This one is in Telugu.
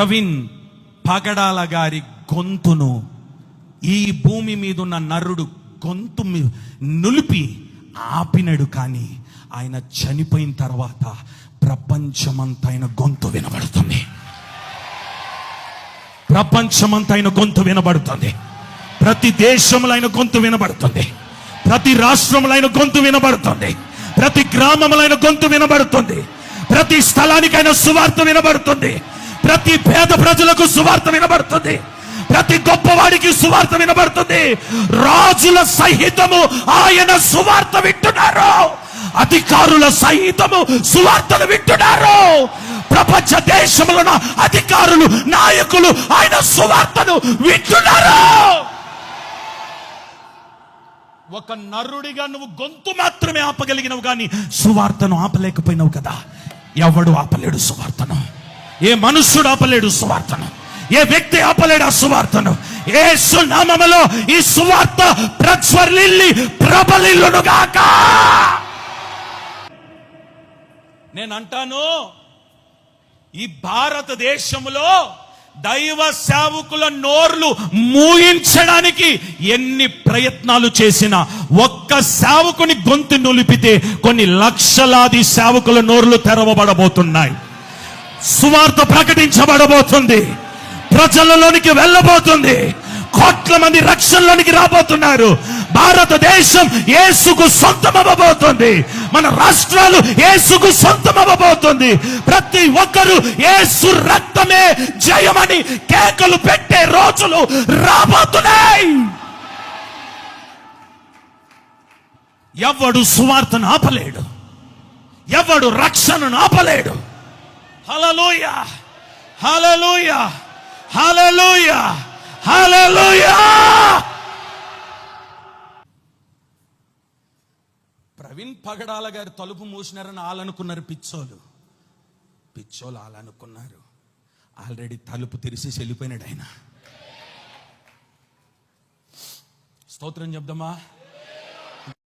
ప్రవీణ్ పగడాల గారి గొంతును ఈ భూమి మీద ఉన్న నరుడు గొంతు నులిపి ఆపినడు కానీ ఆయన చనిపోయిన తర్వాత ప్రపంచమంతా ఆయన గొంతు వినబడుతుంది. ప్రపంచమంతా ఆయన గొంతు వినబడుతుంది. ప్రతి దేశంలో ఆయన గొంతు వినబడుతుంది. ప్రతి రాష్ట్రంలో ఆయన గొంతు వినబడుతుంది. ప్రతి గ్రామంలో ఆయన గొంతు వినబడుతుంది. ప్రతి స్థలానికి ఆయన సువార్త వినబడుతుంది. ప్రతి పేద ప్రజలకు సువార్త వినబడుతుంది. ప్రతి గొప్పవాడికి సువార్త వినబడుతుంది. రాజుల సహితము ఆయన సువార్త వింటున్నారు. అధికారుల సహితము సువార్తను వింటున్నారు. ప్రపంచ దేశములను అధికారులు నాయకులు ఆయన సువార్తను వింటున్నారు. ఒక నరుడిగా నువ్వు గొంతు మాత్రమే ఆపగలిగినవు కానీ సువార్తను ఆపలేకపోయినావు కదా. ఎవడు ఆపలేడు సువార్తను? ఏ మనుష్యుడు ఆపలేడు సువార్తను ఏ వ్యక్తి ఆపలేడు ఆ సువార్తను. ఏ సునామములో ఈ సువార్త ప్రజ్వరిల్లి ప్రబలిల్లునుగాక నేను అంటాను ఈ భారతదేశంలో దైవ సేవకుల నోర్లు మూయించడానికి ఎన్ని ప్రయత్నాలు చేసినా ఒక్క సేవకుని గొంతు నులిపితే కొన్ని లక్షలాది సేవకుల నోర్లు తెరవబడబోతున్నాయి. సువార్త ప్రకటించబడబోతుంది. ప్రజలలోనికి వెళ్ళబోతుంది. కోట్ల మంది రక్షణలోనికి రాబోతున్నారు. భారతదేశం ఏసుకు సొంతమవ్వబోతుంది. మన రాష్ట్రాలు ఏసుకు సొంతమవ్వబోతుంది. ప్రతి ఒక్కరూ ఏసు రక్తమే జయమని కేకలు పెట్టే రోజులు రాబోతున్నాయి. ఎవడు సువార్తను ఆపలేడు. ఎవడు రక్షణను ఆపలేడు. హలలోయ హలలోయ హలలోయ హలలోయ ప్రవీణ్ పగడాల గారు తలుపు మూసినారని ఆలనుకున్నారు పిచ్చోలు. పిచ్చోలు ఆలనుకున్నారు. ఆల్రెడీ తలుపు తెరిచి వెళ్ళిపోయినాడు ఆయన. స్తోత్రం చెప్దామా?